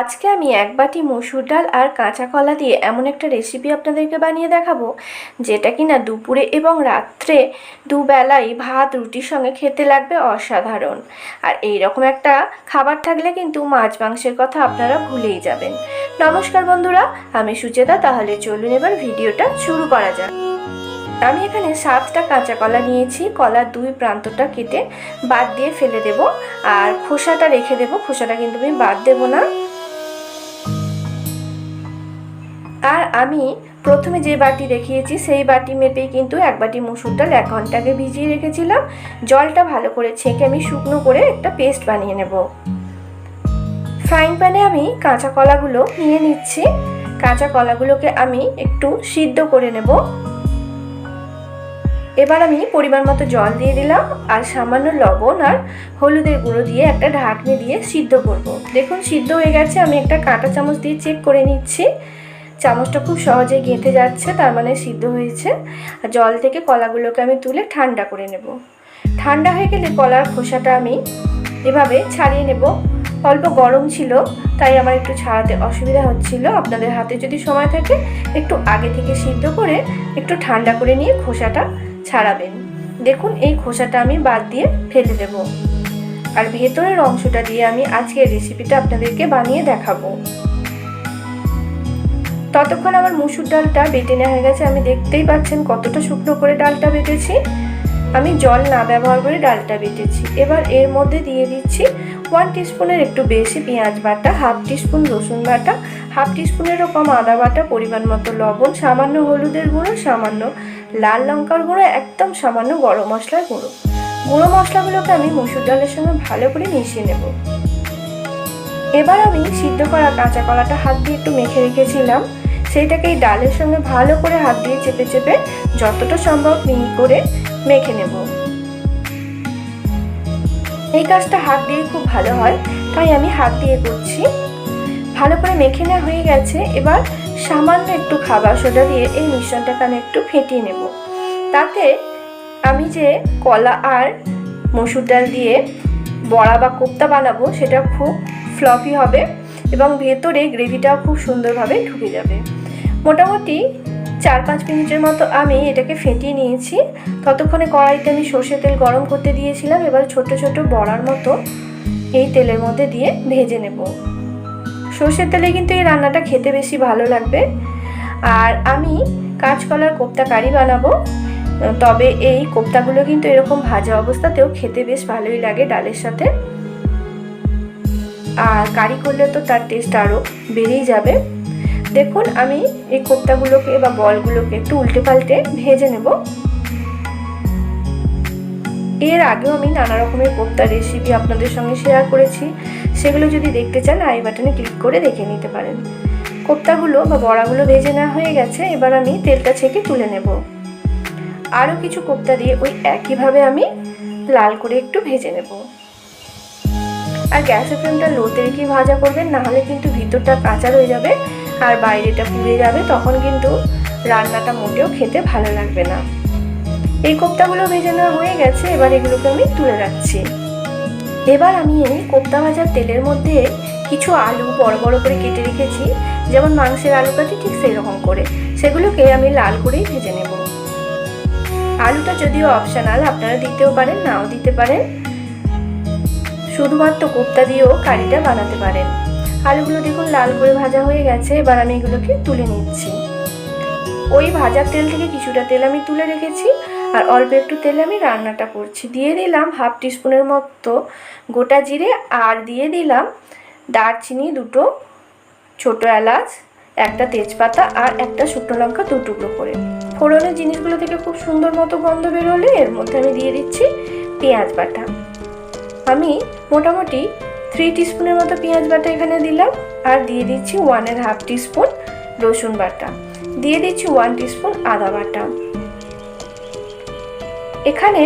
আজকে আমি এক বাটি মসুর ডাল আর কাঁচা কলা দিয়ে এমন একটা রেসিপি আপনাদেরকে বানিয়ে দেখাবো, যেটা কিনা দুপুরে এবং রাত্রে দুবেলাই ভাত, রুটির সঙ্গে খেতে লাগবে অসাধারণ। আর এই রকম একটা খাবার থাকলে কিন্তু মাছ মাংসের কথা আপনারা ভুলেই যাবেন। নমস্কার বন্ধুরা, আমি সুচেতা, তাহলে চলুন এবার ভিডিওটা শুরু করা যাক। আমি এখানে সাতটা কাঁচা কলা নিয়েছি, কলার দুই প্রান্তটা কেটে বাদ দিয়ে ফেলে দেব, আর খোসাটা রেখে দেব। খোসাটা কিন্তু আমি বাদ দেব না। আর আমি প্রথমে যে বাটি দেখিয়েছি, সেই বাটি মেপেই কিন্তু এক বাটি মুসুর ডাল, এক ঘণ্টা আগে ভিজিয়ে রেখেছিলাম। জলটা ভালো করে ছেঁকে আমি শুকনো করে একটা পেস্ট বানিয়ে নেব। ফ্রাইং প্যানে আমি কাঁচা কলাগুলো নিয়ে নিচ্ছি। কাঁচা কলাগুলোকে আমি একটু সিদ্ধ করে নেব। এবার আমি পরিমাণ মতো জল দিয়ে দিলাম আর সামান্য লবণ আর হলুদের গুঁড়ো দিয়ে একটা ঢাকনি দিয়ে সিদ্ধ করব। দেখুন, সিদ্ধ হয়ে গেছে, আমি একটা কাঁটা চামচ দিয়ে চেক করে নিচ্ছি। চামচটা খুব সহজে গেঁথে যাচ্ছে, তার মানে সিদ্ধ হয়েছে। আর জল থেকে কলাগুলোকে আমি তুলে ঠান্ডা করে নেব। ঠান্ডা হয়ে গেলে কলার খোসাটা আমি এভাবে ছাড়িয়ে নেব। অল্প গরম ছিল, তাই আমার একটু ছাড়াতে অসুবিধা হচ্ছিল। আপনাদের হাতে যদি সময় থাকে, একটু আগে থেকে সিদ্ধ করে একটু ঠান্ডা করে নিয়ে খোসাটা ছাড়াবেন। দেখুন, এই খোসাটা আমি বাদ দিয়ে ফেলে দেব। আর ভেতরের অংশটা দিয়ে আমি আজকের রেসিপিটা আপনাদেরকে বানিয়ে দেখাবো। ততক্ষণ আমার মুসুর ডালটা বেটে নেওয়া হয়ে গেছে। আমি দেখতেই পাচ্ছেন কতটা শুকনো করে ডালটা বেটেছি। আমি জল না ব্যবহার করে ডালটা বেটেছি। এবার এর মধ্যে দিয়ে দিচ্ছি ওয়ান টিস্পুনের একটু বেশি পেঁয়াজ বাটা হাফ টিস্পুন রসুন বাটা হাফ টিস্পুনেরও কম আদা বাটা, পরিমাণ মতো লবণ, সামান্য হলুদের গুঁড়ো, সামান্য লাল লঙ্কার গুঁড়ো, একদম সামান্য গরম মশলার গুঁড়ো। গুঁড়ো মশলাগুলোকে আমি মুসুর ডালের সঙ্গে ভালো করে মিশিয়ে নেব। এবার আমি সিদ্ধ করা কাঁচা কলাটা হাত দিয়ে একটু মেখে রেখেছিলাম। সেইটাকে এই ডালের সঙ্গে ভালো করে হাত দিয়ে চেপে চেপে যতটা সম্ভব মিহি করে মেখে নেব। এই কাজটা হাত দিয়ে খুব ভালো হয়, তাই আমি হাত দিয়ে করছি। ভালো করে মেখে নেওয়া হয়ে গেছে, এবার সামান্য একটু খাবার সোডা দিয়ে এই মিশ্রণটাকে আমি একটু ফেটিয়ে নেব। তাতে আমি যে কলা আর মসুর ডাল দিয়ে বড়া বা কোপ্তা বানাবো, সেটা খুব ফ্লফি হবে এবং ভেতরে গ্রেভিটাও খুব সুন্দরভাবে ঢুকে যাবে। মোটামুটি চার পাঁচ মিনিটের মতো আমি এটাকে ফেটিয়ে নিয়েছি। ততক্ষণে কড়াইতে আমি সর্ষে তেল গরম করতে দিয়েছিলাম। এবার ছোট ছোট বড়ার মতো এই তেলের মধ্যে দিয়ে ভেজে নেব। সর্ষের তেলে কিন্তু এই রান্নাটা খেতে বেশি ভালো লাগবে। আর আমি কাঁচকলার কোপ্তা কারি বানাবো। তবে এই কোপ্তাগুলো কিন্তু এরকম ভাজা অবস্থাতেও খেতে বেশ ভালোই লাগে ডালের সাথে। আর কারি করলে তো তার টেস্ট আরও বেড়েই যাবে। দেখুন, আমি এই কোপ্তাগুলোকে বা বলগুলোকে একটু উল্টে পাল্টে ভেজে নেব। এর আগেও আমি নানা রকমের কোপ্তা রেসিপি আপনাদের সঙ্গে শেয়ার করেছি। সেগুলো যদি দেখতে চান, আই বাটনে ক্লিক করে দেখে নিতে পারেন। কোপ্তাগুলো বা বড়াগুলো ভেজে নেওয়া হয়ে গেছে, এবার আমি তেলটা ছেঁকে তুলে নেব। আরও কিছু কোপ্তা দিয়ে ওই একইভাবে আমি লাল করে একটু ভেজে নেব। আর গ্যাসের ফ্লেমটা লোতে রেখে ভাজা করবেন নাহলে কিন্তু ভিতরটা কাঁচা রয়ে যাবে। আর বাইরেটা পুড়ে যাবে, তখন কিন্তু রান্নাটা মোটেও খেতে ভালো লাগবে না। এই কোপ্তাগুলো ভেজে নেওয়া হয়ে গেছে, এবার এগুলোকে আমি তুলে রাখছি। এবার আমি এই কোপ্তা ভাজার তেলের মধ্যে কিছু আলু বড় বড় করে কেটে রেখেছি, যেমন মাংসের আলু কাটি ঠিক সেই রকম করে। সেগুলোকে আমি লাল করেই ভেজে নেব। আলুটা যদিও অপশনাল আপনারা দিতেও পারেন, নাও দিতে পারেন। শুধুমাত্র কোপ্তা দিয়েও কারিটা বানাতে পারেন। আলুগুলো দেখুন লাল করে ভাজা হয়ে গেছে, এবার আমি এগুলোকে তুলে নিচ্ছি। ওই ভাজার তেল থেকে কিছুটা তেল আমি তুলে রেখেছি, আর অল্প একটু তেলে আমি রান্নাটা করছি। দিয়ে দিলাম হাফ টিস্পুনের মতো গোটা জিরে, আর দিয়ে দিলাম দারচিনি দুটো ছোটো এলাচ, একটা তেজপাতা, আর একটা শুকনো লঙ্কা দু টুকরো করে। ফোড়নের জিনিসগুলো থেকে খুব সুন্দর মতো গন্ধ বেরোলে এর মধ্যে আমি দিয়ে দিচ্ছি পেঁয়াজ বাটা। আমি মোটামুটি থ্রি টিস্পুনের মতো পেঁয়াজ বাটা এখানে দিলাম, আর দিয়ে দিচ্ছি ওয়ান অ্যান্ড হাফ টিস্পুন রসুন বাটা। দিয়ে দিচ্ছি ওয়ান টিস্পুন আদা বাটা। এখানে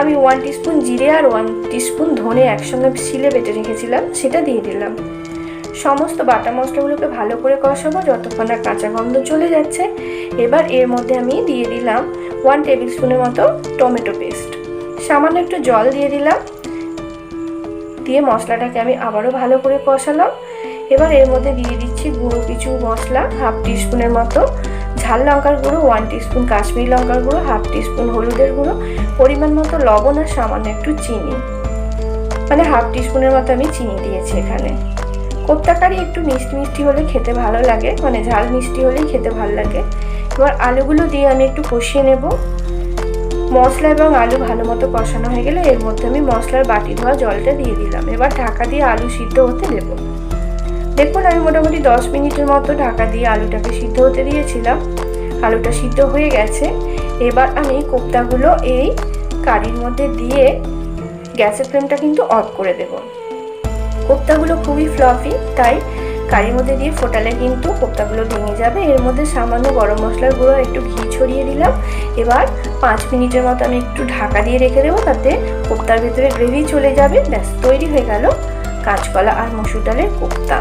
আমি ওয়ান টিস্পুন জিরে আর ওয়ান টিস্পুন ধনে একসঙ্গে শিলে বেটে রেখেছিলাম, সেটা দিয়ে দিলাম। সমস্ত বাটা মশলাগুলোকে ভালো করে কষাবো, যতক্ষণ না কাঁচা গন্ধ চলে যাচ্ছে। এবার এর মধ্যে আমি দিয়ে দিলাম ওয়ান টেবিল স্পুনের মতো টমেটো পেস্ট। সামান্য একটু জল দিয়ে দিলাম। দিয়ে মশলাটাকে আমি আবারও ভালো করে কষালাম। এবার এর মধ্যে দিয়ে দিচ্ছি গুঁড়ো কিছু মশলা, হাফ টিস্পুনের মতো। ঝাল লঙ্কার গুঁড়ো, ওয়ান টিস্পুন কাশ্মীরি লঙ্কার গুঁড়ো, হাফ টিস্পুন হলুদের গুঁড়ো, পরিমাণ মতো লবণ আর সামান্য একটু চিনি। মানে হাফ টিস্পুনের মতো আমি চিনি দিয়েছি এখানে। কোপ্তা কারি একটু মিষ্টি মিষ্টি হলে খেতে ভালো লাগে মানে ঝাল মিষ্টি হলেই খেতে ভালো লাগে। এবার আলুগুলো দিয়ে আমি একটু কষিয়ে নেব। মশলা এবং আলু ভালো মতো কষানো হয়ে গেলে এর মধ্যে আমি মশলার বাটি ধোয়া জলটা দিয়ে দিলাম। এবার ঢাকা দিয়ে আলু সিদ্ধ হতে দেবো। দেখুন, আমি মোটামুটি দশ মিনিটের মতো ঢাকা দিয়ে আলুটাকে সিদ্ধ হতে দিয়েছিলাম। আলুটা সিদ্ধ হয়ে গেছে। এবার আমি কোপ্তাগুলো এই কারির মধ্যে দিয়ে গ্যাসের ফ্লেমটা কিন্তু অফ করে দেব। কোপ্তাগুলো খুবই ফ্লফি, তাই কারির মধ্যে দিয়ে ফোটালে কিন্তু কোপ্তাগুলো ভেঙে যাবে। এর মধ্যে সামান্য গরম মশলার গুঁড়ো একটু ঘি ছড়িয়ে দিলাম। এবার পাঁচ মিনিটের মতো আমি একটু ঢাকা দিয়ে রেখে দেবো, তাতে কোপ্তার ভেতরে গ্রেভি চলে যাবে। ব্যাস, তৈরি হয়ে গেল কাঁচকলা আর মসুর ডালের কোপ্তা।